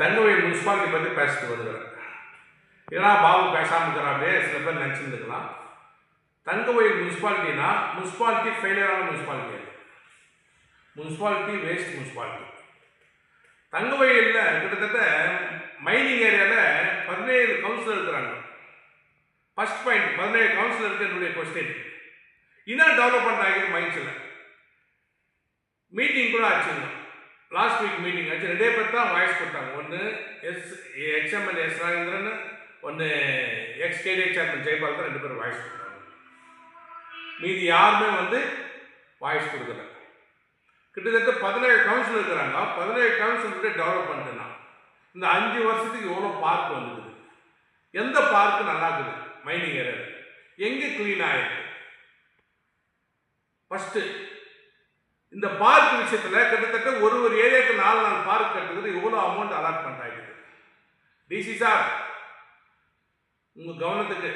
தங்கவை municipality பற்றி பேசிட்டு வருகிறேன் ஏன்னா பாபு பேசாமல் இருக்கிறாவே சில பேர் நினச்சிருந்துக்கலாம். தங்கவை முனிசிபாலிட்டினா முனிசிபாலிட்டி ஃபெயிலியரான முனிசிபாலிட்டி அது. முனிசிபாலிட்டி வேஸ்ட் முனிசிபாலிட்டி தங்கவயலில் கிட்டத்தட்ட மைனிங் ஏரியாவில் பதினேழு கவுன்சிலர் இருக்கிறாங்க. ஃபர்ஸ்ட் பாயிண்ட் பதினேழு கவுன்சிலருக்கு என்னுடைய கொஸ்டின் இன்னும் டெவலப்மெண்ட் ஆகிருக்கு மைண்ட்ஸில் மீட்டிங் கூட ஆச்சுங்க. லாஸ்ட் வீக் மீட்டிங் ஆச்சு. ரெண்டே பேர் தான் வாய்ஸ் கொடுத்தாங்க. ஒன்று எஸ் எக்ஸ்எம்எல் எஸ் ராஜேந்திரன் ஒன்று எக்ஸ் கேடிஏ சேர்மன் ஜெயபால் தான் ரெண்டு பேரும் வாய்ஸ் கொடுத்தாங்க. மீதி யாருமே வந்து வாய்ஸ் கொடுக்கல. கிட்டத்தட்ட பதினேழு கவுன்சில் இருக்கிறாங்க. பதினேழு கவுன்சில் டெவலப் டெவலப்மெண்ட்னா இந்த அஞ்சு வருஷத்துக்கு எவ்வளோ பார்க் வந்துருக்குது எந்த பார்க்கு நல்லா இருக்குது? மைனிங் ஏரியாவில் எங்கே க்ளீன் ஆகிருக்கு ஃபஸ்ட்டு இந்த பார்க் விஷயத்தில் கிட்டத்தட்ட ஒரு ஒரு ஏரியாவுக்கு நாலு நாலு பார்க் கட்டுறது எவ்வளோ அமௌண்ட் அலாட்மெண்ட் ஆகிடுது டிசி சார் உங்கள் கவனத்துக்கு.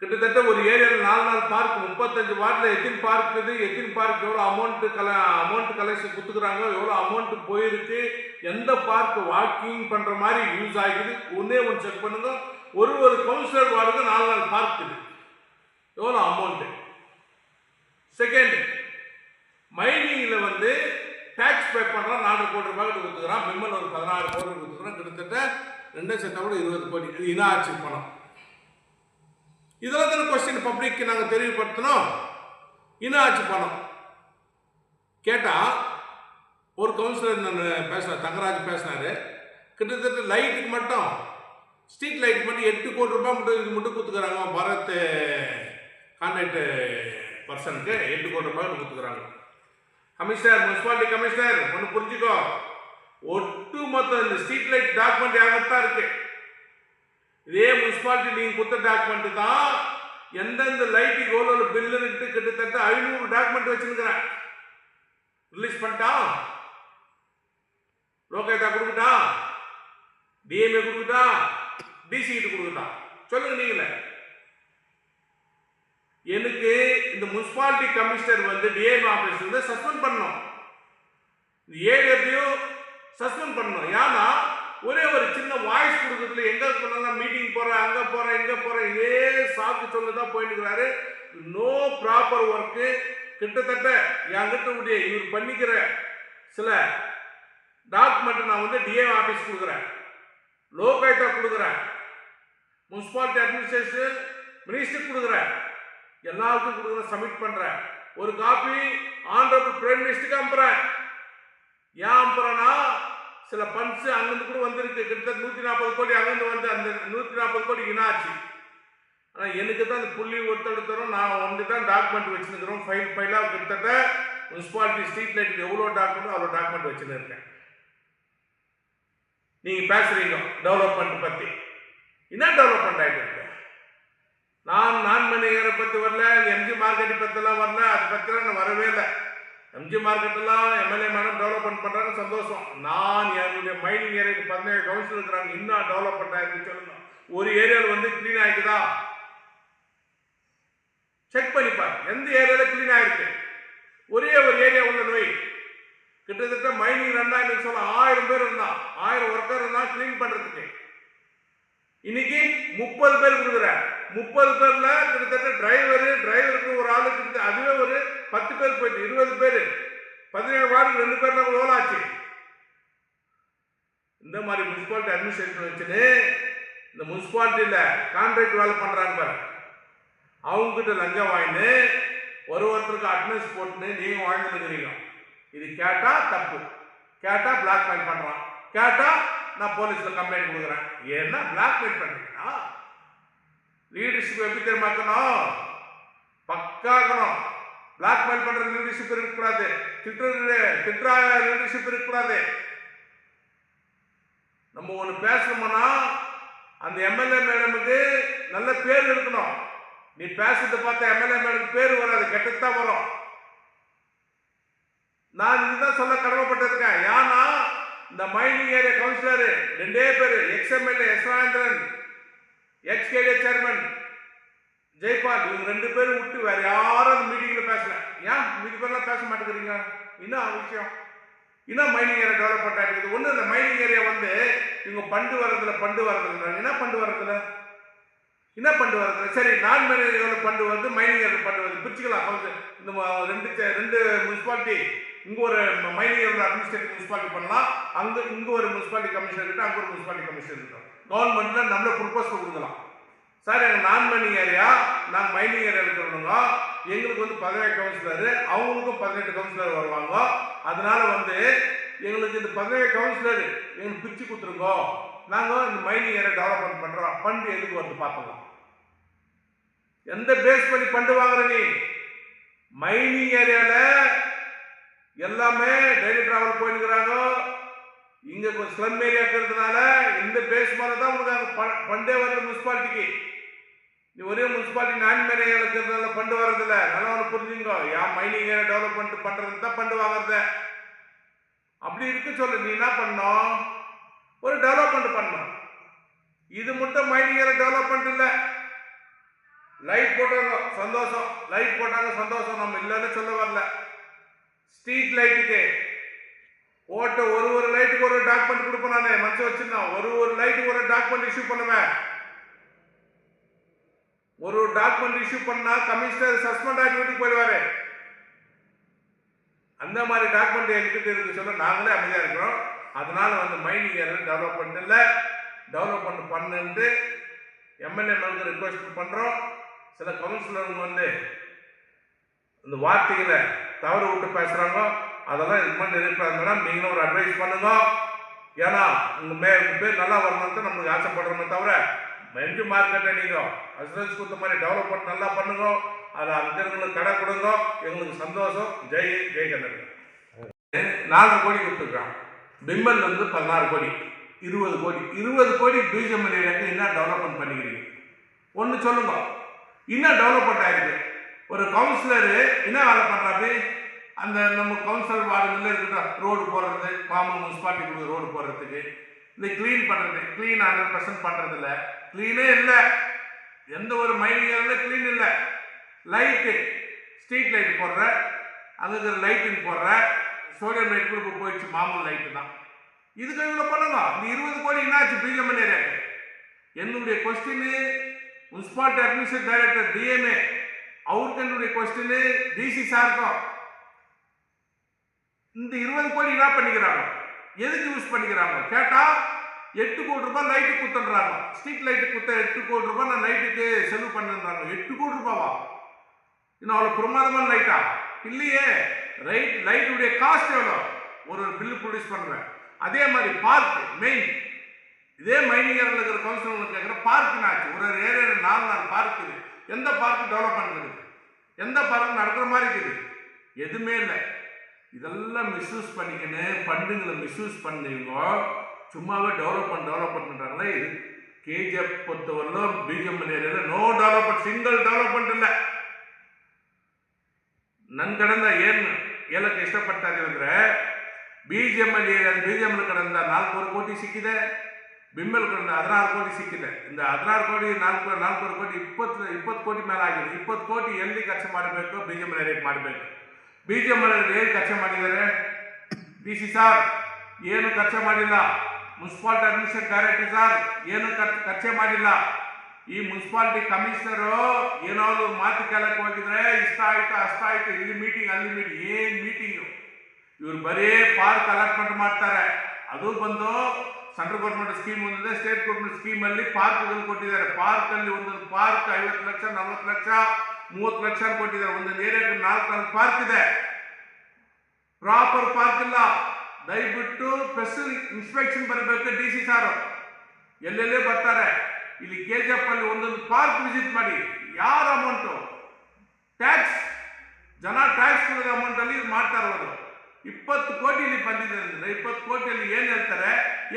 கிட்டத்தட்ட ஒரு ஏரியாவில் நாலு நாலு பார்க் முப்பத்தஞ்சு வார்டில் எத்தனை பார்க் இது? எத்தனை பார்க் எவ்வளோ அமௌண்ட்டு கல அமௌண்ட் கலெக்ஷன் கொடுத்துக்குறாங்களோ எவ்வளோ அமௌண்ட்டு போயிருக்கு? எந்த பார்க் வாக்கிங் பண்ணுற மாதிரி யூஸ் ஆகுது? ஒன்றே ஒன்று செக் பண்ணுங்க. ஒரு ஒரு கவுன்சிலர் வார்டுக்கு நாலு நாலு பார்க் இது. எவ்வளோ அமௌண்ட்டு செகண்ட் மைனிங்கில் வந்து டேக்ஸ் பே பண்ணுறான் நாலு கோடி ரூபாய் கொடுத்துக்கிறான். மிம்மல் ஒரு பதினாறு கோடி கொடுத்துக்கிறான். கிட்டத்தட்ட ரெண்டு சேர்த்தா கூட இருபது கோடி. இது இன ஆட்சி பணம். இதெல்லாம் தானே கொஸ்டின் பப்ளிக்கு நாங்கள் தெளிவுபடுத்தணும்? இன ஆட்சி பணம். கேட்டால் ஒரு கவுன்சிலர் நான் பேசுகிறேன் தங்கராஜ் பேசினாரு கிட்டத்தட்ட லைட்டுக்கு மட்டும் ஸ்ட்ரீட் லைட் மட்டும் எட்டு கோடி ரூபாய் மட்டும் இது மட்டும் கொடுத்துக்கிறாங்க. பாரத் கான்ட்ராக்ட் பர்சனுக்கு எட்டு கோடி ரூபாய் கொடுத்துக்கிறாங்க. கமிஷனர் முனிசிபாலிட்டி கமிஷனர் ஒன்று புரிஞ்சுக்கோ. ஒட்டு மொத்தம் இந்த ஸ்ட்ரீட் லைட் டாக்குமெண்ட் யாகத்தான் இருக்கு. இதே முனிசிபாலிட்டி நீங்கள் கொடுத்த டாக்குமெண்ட் தான் எந்தெந்த லைட்டுக்கு எவ்வளோ பில்லுன்ட்டு கிட்டத்தட்ட ஐநூறு டாக்குமெண்ட் வச்சுருக்கிறேன் ரிலீஸ் பண்ணிட்டான் லோகாயுதா கொடுக்கட்டா? டிஎம்ஏ கொடுக்கட்டா? டிசிகிட்டு கொடுக்கட்டா? சொல்லுங்க நீங்களே. எனக்கு இந்த முனிசிபாலிட்டி கமிஷனர் வந்து டிஎம் ஆஃபீஸ் வந்து சஸ்பெண்ட் பண்ணோம் இந்த சஸ்பெண்ட் பண்ணணும். ஏன்னா ஒரே ஒரு சின்ன வாய்ஸ் கொடுக்கறதுல எங்க போனாலும் மீட்டிங் போகிறேன் அங்கே போகிறேன் இங்கே போகிறேன் இதே சாப்பிட்டு சொல்லி தான் போயிட்டுக்கிறாரு நோ ப்ராப்பர் ஒர்க்கு கிட்டத்தட்ட என்கிட்ட உடைய இவர் பண்ணிக்கிற சில டாக்குமெண்ட் நான் வந்து டிஎம் ஆஃபீஸ் கொடுக்குறேன். லோகாயுத்தா கொடுக்குறேன். முனிசிபாலிட்டி அட்மினிஸ்ட்ரேஷன் மினிஸ்டர் கொடுக்குறேன். எல்லாருக்கும் கொடுக்குற சப்மிட் பண்ணுறேன் ஒரு காப்பி ஆனரபிள் பிரைம் மினிஸ்டருக்கு அனுப்புகிறேன் ஏன் அனுப்புகிறேன்னா சில பண்ட்ஸு அங்கேருந்து கூட வந்திருக்கு. கிட்டத்தட்ட நூற்றி நாற்பது கோடி அங்கேருந்து வந்து அந்த நூற்றி நாற்பது கோடி இனாச்சு. ஆனால் எனக்கு தான் அந்த புள்ளி ஒருத்தடுத்தரும் நான் வந்து தான் டாக்குமெண்ட் வச்சுருக்கிறோம். ஃபைல் ஃபைலாக கிட்டத்தட்ட முனிசிபாலிட்டி ஸ்ட்ரீட் லைட்டுக்கு எவ்வளோ டாக்குமெண்ட் அவ்வளோ டாக்குமெண்ட் வச்சுன்னு இருக்கேன் நீங்கள் பேசுகிறீங்க டெவலப்மெண்ட் பற்றி என்ன டெவலப்மெண்ட் ஆகிட்டு நான் நான் மணியரை பற்றி வரல எம்ஜி மார்க்கெட்டை பற்றிலாம் வரல அதை பற்றிலாம் நான் வரவே இல்லை. எம்ஜி மார்க்கெட்டெல்லாம் எம்எல்ஏ மேடம் டெவலப்மெண்ட் பண்ணுறாங்க சந்தோஷம். நான் என்னுடைய மைனிங் ஏரியாவுக்கு பதினேழு கவுன்சில் இருக்கிறாங்க இன்னும் டெவலப்மெண்ட் ஆயிருக்கு சொல்லணும். ஒரு ஏரியாவில் வந்து க்ளீன் ஆகிக்குதா செக் பண்ணிப்பார் எந்த ஏரியாவில் க்ளீன் ஆகிருக்கு ஒரே ஒரு ஏரியா உள்ள நோய். கிட்டத்தட்ட மைனிங் ரெண்டாயிரம் சொல்ல ஆயிரம் பேர் இருந்தான். ஆயிரம் ஒர்க்கர் இருந்தான் க்ளீன் பண்ணுறதுக்கு இன்னைக்கு முப்பது பேர் கொடுக்குறேன். முப்பது பேர்ல கிட்டத்தட்ட டிரைவர் டிரைவருக்கு ஒரு ஆளுக்கு கிட்ட அதுவே ஒரு பத்து பேர் போயிட்டு இருபது பேர். பதினேழு வார்டு ரெண்டு பேர் நம்ம ஓலாச்சு ஆச்சு? இந்த மாதிரி முனிசிபாலிட்டி அட்மினிஸ்ட்ரேஷன் வச்சுன்னு இந்த முனிசிபாலிட்டியில் கான்ட்ராக்ட் வேலை பண்ணுறாங்க பாரு. அவங்ககிட்ட லஞ்சம் வாங்கினு ஒரு ஒருத்தருக்கு அட்னன்ஸ் போட்டுன்னு நீங்கள் வாழ்ந்துருக்கிறீங்க இது கேட்டால் தப்பு. கேட்டால் பிளாக்மெயில் பண்ணுறான் கேட்டால் நான் போலீஸில் கம்ப்ளைண்ட் கொடுக்குறேன். ஏன்னா பிளாக்மெயில் பண்ணுறீங்களா லீடர்ஷிப் எப்படி தெரியுமாக்கணும் பக்காக்கணும் பிளாக்மெயில் பண்ணுற லீடர்ஷிப் இருக்கக்கூடாது. திட்டுறது திட்டுறா லீடர்ஷிப் இருக்கக்கூடாது. நம்ம ஒன்று பேசணும்னா அந்த எம்எல்ஏ மேடமுக்கு நல்ல பேர் இருக்கணும். நீ பேசுறதை பார்த்தா எம்எல்ஏ மேடமுக்கு பேர் வராது கெட்டத்தான் வரும். நான் இதுதான் சொல்ல கடமைப்பட்டிருக்கேன். ஏன்னா இந்த மைனிங் ஏரியா கவுன்சிலர் ரெண்டே பேர் ex MLA S Rajendran ex chairman Jaipal இவங்க ரெண்டு பேரும் விட்டு வேற யாரும் அந்த மீட்டிங்ல பேசல. ஏன்? மீதி பேர்லாம் பேச மாட்டேங்கிறீங்க? என்ன விஷயம்? இன்னும் மைனிங் ஏரியா டெவலப்மெண்ட் ஆகிருக்குது ஒன்றும் இந்த மைனிங் ஏரியா வந்து இவங்க பண்டு வரதில்ல பண்டு வரதில்லைன்றாங்க என்ன பண்டு வரதில்ல என்ன பண்டு வரதில்ல சரி நான் மைனிங் ஏரியாவில் பண்டு வருது மைனிங் ஏரியாவில் பண்டு வருது. பிரிச்சுக்கலாம் கொஞ்சம் இந்த ரெண்டு சே- ரெண்டு முனிசிபாலிட்டி இங்கே ஒரு மைனிங் ஏரியா அட்மினிஸ்ட்ரேட்டிவ் முனிசிபாலிட்டி பண்ணலாம். அங்கே இங்கே ஒரு முனிசிபாலிட்டி கமிஷனர் கிட்ட அங்கே ஒரு முனிசிபாலிட்டி கமிஷனர் இருக்கட்டும் கவர்மெண்ட்டில் நம்மளே ப்ரொபோசல் கொடுக்கலாம். சார் எங்கள் நான் மைனிங் ஏரியா நாங்கள் மைனிங் ஏரியாவில் இருக்கிறவங்க எங்களுக்கு வந்து பதினேழு கவுன்சிலரு அவங்களுக்கும் பதினெட்டு கவுன்சிலர் வருவாங்க. அதனால வந்து எங்களுக்கு இந்த பதினேழு கவுன்சிலர் எங்களுக்கு பிரித்து கொடுத்துருங்க. நாங்கள் இந்த மைனிங் ஏரியா டெவலப்மெண்ட் பண்ணுறோம் ஃபண்டு எதுக்கு வந்து பார்த்துக்கலாம். எந்த பேஸ் பண்ணி ஃபண்டு வாங்குற நீ? மைனிங் ஏரியாவில் எல்லாமே டெய்லி டிராவல் போயிருக்கிறாங்க. இங்கே கொஞ்சம் ஸ்லம் ஏரியா இருக்கிறதுனால இந்த பேஸ் மேலே தான் உங்களுக்கு அங்கே ஃபண்டே முனிசிபாலிட்டிக்கு நீ ஒரே முனிசிபாலிட்டி நான் மேலே இருக்கிறதுனால பண்டு வர்றதில்ல. நல்லா ஒன்று புரிஞ்சுங்க ஏன் மைனிங் ஏரியா டெவலப்மெண்ட் பண்ணுறது தான் பண்டு வாங்குறது. அப்படி இருக்கு சொல்லு. நீ என்ன பண்ணோம் ஒரு டெவலப்மெண்ட் பண்ணணும். இது மட்டும் மைனிங் ஏரியா டெவலப்மெண்ட் இல்லை. லைட் போட்டாங்க சந்தோஷம். லைட் போட்டாங்க சந்தோஷம். நம்ம இல்லைன்னு சொல்ல வரல. ஸ்ட்ரீட் லைட்டுக்கு ஓட்ட ஒரு ஒரு லைட்டுக்கு ஒரு டாக்குமெண்ட் கொடுப்பேன் நான். மனசு வச்சிருந்தான். ஒரு ஒரு லைட்டுக்கு ஒரு டாக்குமெண்ட் இஷ்யூ பண்ணுவேன். ஒரு டாக்குமெண்ட் இஷ்யூ பண்ணா கமிஷனர் சஸ்பெண்ட் ஆகி வீட்டுக்கு போயிடுவாரு. அந்த மாதிரி டாக்குமெண்ட் எங்கிட்ட இருக்கு. சொல்ல நாங்களே அமைதியாக இருக்கிறோம். அதனால வந்து மைனிங் ஏரியா டெவலப்மெண்ட் இல்லை டெவலப்மெண்ட் பண்ணுன்ட்டு எம்எல்ஏ மேலுக்கு ரிக்வெஸ்ட் பண்ணுறோம் சில கவுன்சிலருங்க வந்து இந்த வார்த்தைகளை தவறு விட்டு பேசுகிறாங்க அதெல்லாம் இது மாதிரி நினைப்பாங்க மேடம் நீங்களும் ஒரு அட்வைஸ் பண்ணுங்க. ஏன்னா உங்க மே உங்க பேர் நல்லா வரணும்னு நம்மளுக்கு ஆசைப்படுறோமே தவிர மென்ட் மார்க்கெட்டை நீங்கள் அசுரன்ஸ் கொடுத்த மாதிரி டெவலப்மெண்ட் நல்லா பண்ணுங்க. அதில் அந்த கடை கொடுங்க. எங்களுக்கு சந்தோஷம். ஜெய் ஜெய் கண்ணன் நாலரை கோடி கொடுத்துருக்கான். பிம்பல் வந்து பதினாறு கோடி இருபது கோடி. இருபது கோடி பிஜிஎம் ஏரியாவுக்கு என்ன டெவலப்மெண்ட் பண்ணிக்கிறீங்க? ஒன்று சொல்லுங்க. என்ன டெவலப்மெண்ட் ஆயிருக்கு? ஒரு கவுன்சிலரு என்ன வேலை பண்ணுறாரு அந்த நம்ம கவுன்சிலர் வார்டுகளில் இருக்கட்டும் ரோடு போடுறது பாம்பு முனிசிபாலிட்டி ரோடு போடுறதுக்கு இந்த க்ளீன் பண்ணுறது க்ளீன் ஹண்ட்ரட் பர்சன்ட் பண்ணுறதில்ல க்ளீனே இல்லை. எந்த ஒரு மைனிங் ஏரியாவில் க்ளீன் இல்லை. லைட்டு ஸ்ட்ரீட் லைட் போடுற அங்கே இருக்கிற லைட்டிங் போடுற சோடியம் லைட் கூட போயிடுச்சு மாமூல் லைட்டு தான். இதுக்கு இவ்வளோ பண்ணணும்? இந்த இருபது கோடி என்னாச்சு பிஜிஎம்எல் ஏரியாவுக்கு என்னுடைய question municipality administrate director DMA அவருக்கு என்னுடைய கொஸ்டின் டிசி சாருக்கும் இந்த இருபது கோடி என்ன பண்ணிக்கிறாங்க? எதுக்கு யூஸ் பண்ணிக்கிறாங்க? கேட்டா எட்டு கோடி ரூபாய் லைட்டு குத்துன்றாங்க. ஸ்ட்ரீட் லைட்டு குத்த எட்டு கோடி ரூபாய் நான் லைட்டுக்கு செலவு பண்ணுன்றாங்க. எட்டு கோடி ரூபாவா? இன்னும் அவ்வளோ பிரமாதமான லைட்டா இல்லையே. ரைட் லைட்டுடைய காஸ்ட் எவ்வளோ ஒரு ஒரு பில்லு ப்ரொடியூஸ் பண்ணுவேன் அதே மாதிரி பார்க் மெயின் இதே மைனிங் ஏரியாவில் இருக்கிற கவுன்சிலர் கேட்குற பார்க் ஆச்சு ஒரு ஒரு ஏரியாவில் நாலு நாலு பார்க் இருக்குது. எந்த பார்க்கு டெவலப் பண்ணுறது எந்த பார்க் நடக்கிற மாதிரி இருக்குது? எதுவுமே இல்லை. இதெல்லாம் மிஸ்யூஸ் பண்ணிக்கின்னு ஃபண்டுங்களை மிஸ்யூஸ் பண்ணுவீங்க சும்மாவே டெவலப்மெண்ட் டெவலப்மெண்ட் பண்ணுறாங்களே இது கேஜிஎஃப் பொறுத்தவரையிலும் பிஜிஎம்எல் ஏரியாவில் நோ டெவலப்மெண்ட் சிங்கிள் டெவலப்மெண்ட் இல்லை ನನ್ ಕಡೆಯಿಂದ ಏನು ಹೇಳಕ್ಕೆ ಇಷ್ಟಪಡ್ತಾ ಇದೀವಿ ಅಂದ್ರೆ ಬಿ ಜಿ ಎಮ್ ಅಲ್ಲಿ ಬಿ ಜಿ ಎಮ್ ಕಡೆಯಿಂದ ನಾಲ್ಕೂವರೆ ಕೋಟಿ ಸಿಕ್ಕಿದೆ ಬಿಮ್ಮೆಲ್ ಕಡೆಯಿಂದ ಹದಿನಾರು ಕೋಟಿ ಸಿಕ್ಕಿದೆ ಇಂದ ಹದಿನಾರು ಕೋಟಿ ನಾಲ್ಕು ನಾಲ್ಕೂವರೆ ಕೋಟಿ ಇಪ್ಪತ್ತು ಇಪ್ಪತ್ತು ಕೋಟಿ ಮೇಲೆ ಆಗಿದೆ ಇಪ್ಪತ್ತು ಕೋಟಿ ಎಲ್ಲಿ ಖರ್ಚು ಮಾಡಬೇಕು ಬಿ ಜಿ ಎಮ್ ರೇಟ್ ಮಾಡಬೇಕು ಬಿ ಜಿ ಎಂ ಏನು ಖರ್ಚು ಮಾಡಿದ್ದಾರೆ? ಡಿ ಸಿ ಸಾರ್ ಏನು ಖರ್ಚು ಮಾಡಿಲ್ಲ. ಮುನ್ಸಿಪಾಲ್ಟಿ ಅಡ್ಮಿನಿಸ್ಟ್ರೇಟ್ ಡೈರೆಕ್ಟರ್ ಸಾರ್ ಏನು ಖರ್ಚು, ಖರ್ಚೆ ಮಾಡಿಲ್ಲ. ಈ ಮುನ್ಸಿಪಾಲಿಟಿ ಕಮಿಷನರು ಏನಾದರೂ ಮಾತು ಕೇಳಕ್ಕೆ ಹೋಗಿದ್ರೆ, ಇಷ್ಟ ಆಯ್ತು, ಅಷ್ಟ ಆಯ್ತು, ಇಲ್ಲಿ ಮೀಟಿಂಗ್ ಅಲ್ಲಿ ಮೀಟಿಂಗ್ ಏನು ಮೀಟಿಂಗು ಇವ್ರು? ಬರೀ ಪಾರ್ಕ್ ಅಲಾಟ್ಮೆಂಟ್ ಮಾಡ್ತಾರೆ. ಅದು ಬಂದು ಸೆಂಟ್ರಲ್ ಗೌರ್ಮೆಂಟ್ ಸ್ಕೀಮ್ ಒಂದಿದೆ ಸ್ಟೇಟ್ ಗೌರ್ಮೆಂಟ್ ಸ್ಕೀಮಲ್ಲಿ ಪಾರ್ಕ್ಗಳು ಕೊಟ್ಟಿದ್ದಾರೆ. ಪಾರ್ಕಲ್ಲಿ ಒಂದೊಂದು ಪಾರ್ಕ್ ಐವತ್ತು ಲಕ್ಷ, ನಲವತ್ತು ಲಕ್ಷ ಮೂವತ್ತು ಲಕ್ಷ ಕೊಟ್ಟಿದ್ದಾರೆ ಒಂದೊಂದು ಏರಿಯಾಕ್ಕೆ ನಾಲ್ಕು ನಾಲ್ಕು ಪಾರ್ಕ್ ಇದೆ. ಪ್ರಾಪರ್ ಪಾರ್ಕ್ ಇಲ್ಲ. ದಯವಿಟ್ಟು ಸ್ಪೆಷಲ್ ಇನ್ಸ್ಪೆಕ್ಷನ್ ಬರಬೇಕು ಡಿ ಸಿ ಸಾರು. ಎಲ್ಲೆಲ್ಲೇ ಬರ್ತಾರೆ. ಇಲ್ಲಿ ಕೆ ಜಿ ಎಫ್ ಅಲ್ಲಿ ಒಂದೊಂದು ಪಾರ್ಕ್ ವಿಸಿಟ್ ಮಾಡಿ. ಯಾರ ಅಮೌಂಟು ಟ್ಯಾಕ್ಸ್ ಜನ ಟ್ಯಾಕ್ಸ್ ಕೊಡೋದ ಅಮೌಂಟ್ ಅಲ್ಲಿ ಇದು ಮಾಡ್ತಾ ಇರೋದು ಇಪ್ಪತ್ತು ಕೋಟಿ ಇಲ್ಲಿ ಬಂದಿದೆ ಇಪ್ಪತ್ತು ಕೋಟಿಯಲ್ಲಿ ಏನು ಹೇಳ್ತಾರೆ?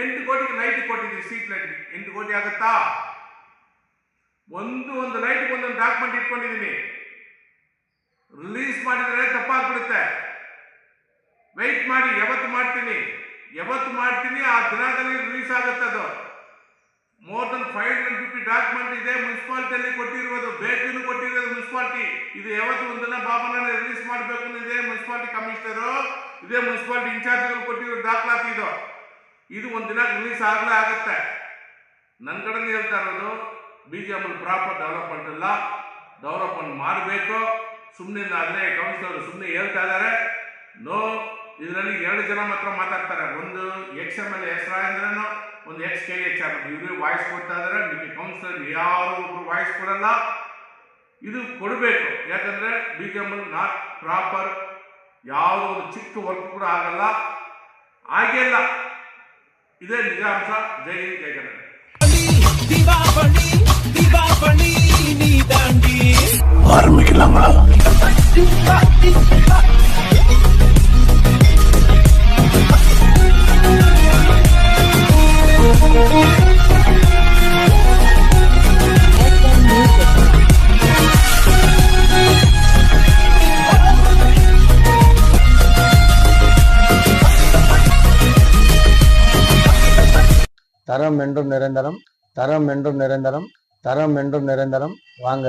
ಎಂಟು ಕೋಟಿಗೆ ಲೈಟ್ ಕೊಟ್ಟಿದ್ದೀವಿ ಸ್ಟ್ರೀಟ್ ಲೈಟ್ ಎಂಟು ಕೋಟಿ ಆಗುತ್ತಾ? ಒಂದು ಒಂದು ಲೈಟ್ಗೆ ಒಂದೊಂದು ಡಾಕ್ಯುಮೆಂಟ್ ಇಟ್ಕೊಂಡಿದ್ದೀನಿ ರಿಲೀಸ್ ಮಾಡಿದ್ರೆ ತಪ್ಪಾಗ್ಬಿಡುತ್ತೆ. ವೆಯ್ಟ್ ಮಾಡಿ, ಯಾವತ್ತು ಮಾಡ್ತೀನಿ? ಯಾವತ್ತು ಮಾಡ್ತೀನಿ? ಆ ದಿನದಲ್ಲಿ ರಿಲೀಸ್ ಆಗುತ್ತೆ ಅದು. More than five hundred fifty document ಇದೆ ಮುನ್ಸಿಪಾಲಿಟಿಯಲ್ಲಿ ಕೊಟ್ಟಿರುವುದು. ಬೇಕಿನೂ ಕೊಟ್ಟಿರೋದು ಮುನ್ಸಿಪಾಲಿಟಿ ಇದು ಯಾವತ್ತು ಒಂದನ್ನ ಬಾಬನ ರಿಲೀಸ್ ಮಾಡಬೇಕು ಇದೆ ಮುನ್ಸಿಪಾಲಿಟಿ ಕಮಿಷನರು ಇದೇ ಮುನ್ಸಿಪಾಲಿಟಿ ಇನ್ಚಾರ್ಜ್ಗಳು ಕೊಟ್ಟಿರೋ ದಾಖಲಾತಿ ಇದು. ಇದು ಒಂದು ದಿನ ರಿಲೀಸ್ ಆಗಲೇ ಆಗುತ್ತೆ. ನನ್ನ ಕಡೆನೇ ಹೇಳ್ತಾ ಇರೋದು ಬಿ ಜೆ ಪ್ರಾಪರ್ ಡೆವಲಪ್ಮೆಂಟ್ ಇಲ್ಲ. ಡೆವಲಪ್ಮೆಂಟ್ ಮಾಡಬೇಕು. ಸುಮ್ಮನೆ ಅದೇ ಕೌನ್ಸಿಲರ್ ಸುಮ್ಮನೆ ಹೇಳ್ತಾ ಇದ್ದಾರೆ. ನೋ ಇದರಲ್ಲಿ ಎರಡು ಜನ ಮಾತ್ರ ಮಾತಾಡ್ತಾರೆ. ಒಂದು ಎಕ್ಸ್ ಎಂ ಎಲ್ ಎಸ್ ರಾಜೇಂದ್ರನು, ಒಂದು ಎಕ್ಸ್ ಕೆ ಎಚ್ ಆರ್ ಇವರು ವಾಯ್ಸ್ ಕೊಡ್ತಾ ಇದ್ದಾರೆ. ನಿಮಗೆ ಕೌನ್ಸಿಲರ್ ಯಾರು ಒಬ್ರು ವಾಯ್ಸ್ ಕೊಡಲ್ಲ. ಇದು ಕೊಡಬೇಕು. ಯಾಕಂದ್ರೆ ಬಿ ಜೆ ನಾಟ್ ಪ್ರಾಪರ್ ಯಾವುದೋ ಒಂದು ಚಿಕ್ಕ ವರ್ಕ್ ಕೂಡ ಆಗಲ್ಲ. ಆಗಿಲ್ಲ ಇದೇ ನಿಜಾಂಶ. ಜೈ ಹಿಂದ್, ಜೈ தீபாவளி நீ தாண்டி தரம் என்றும் நிரந்தரம் தரம் என்றும் நிரந்தரம் தரம் என்றும் நிரந்தரம். வாங்க.